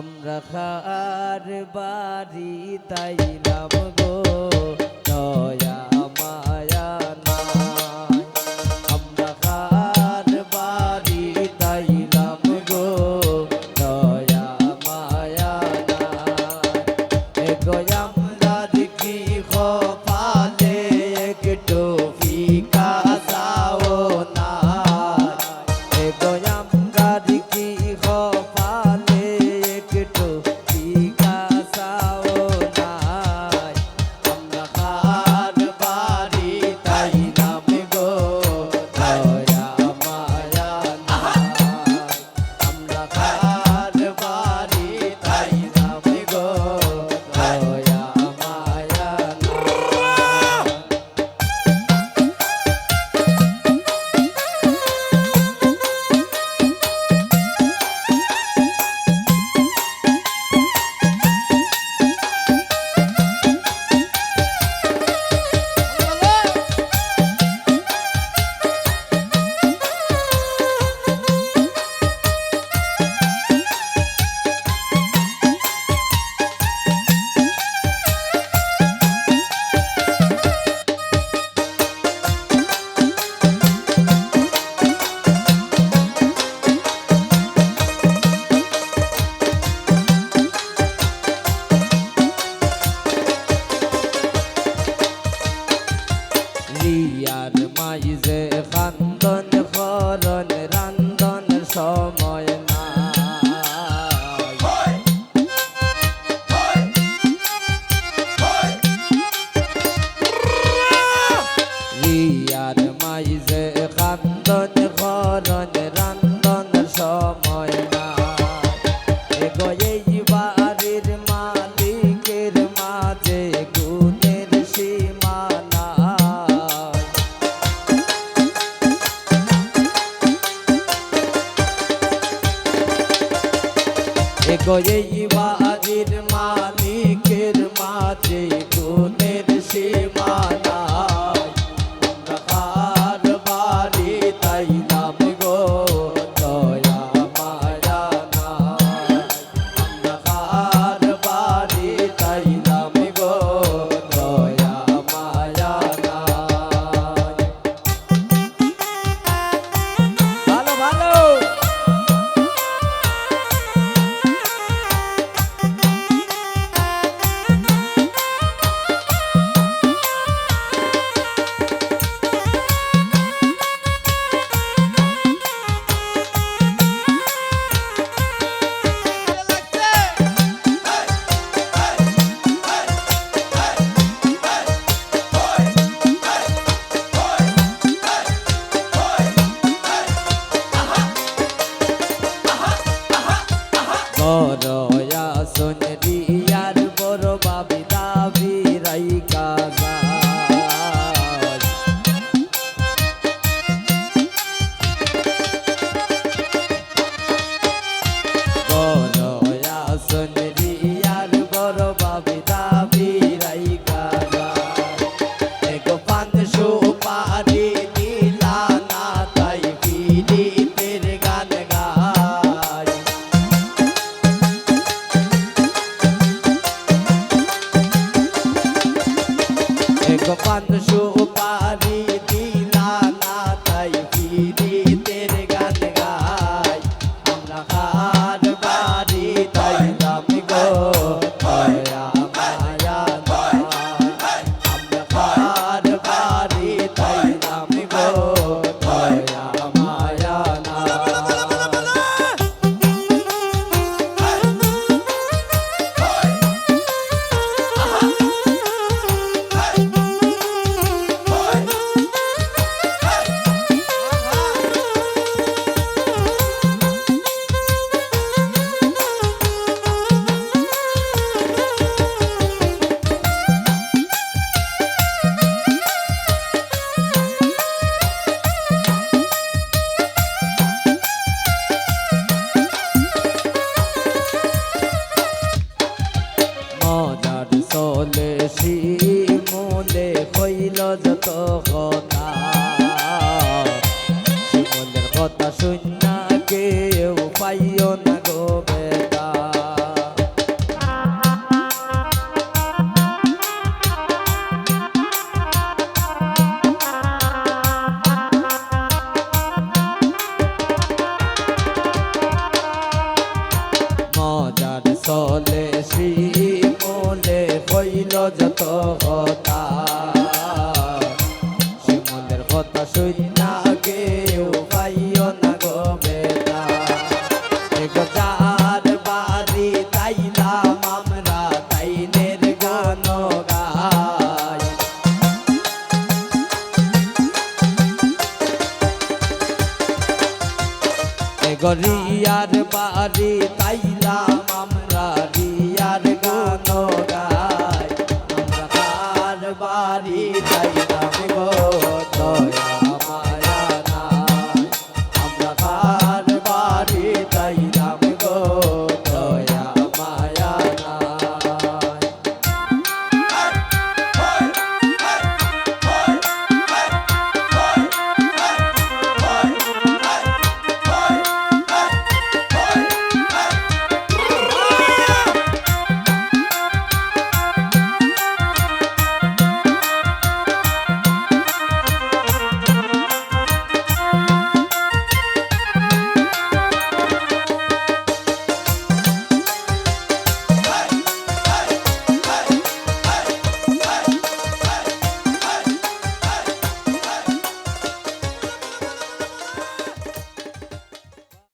আমরা খার বাড়ি তাই নাম গো দয়া মায়া गोया मुराद की खो पाले যে কান্দন ごゆい。love. 他说。বেশি মনে হইল যত কথা। শিমলের কথা শুননা কেউ পাইও না গো বেদা মজার চলে গরিয়ার বাড়ি তাইলাম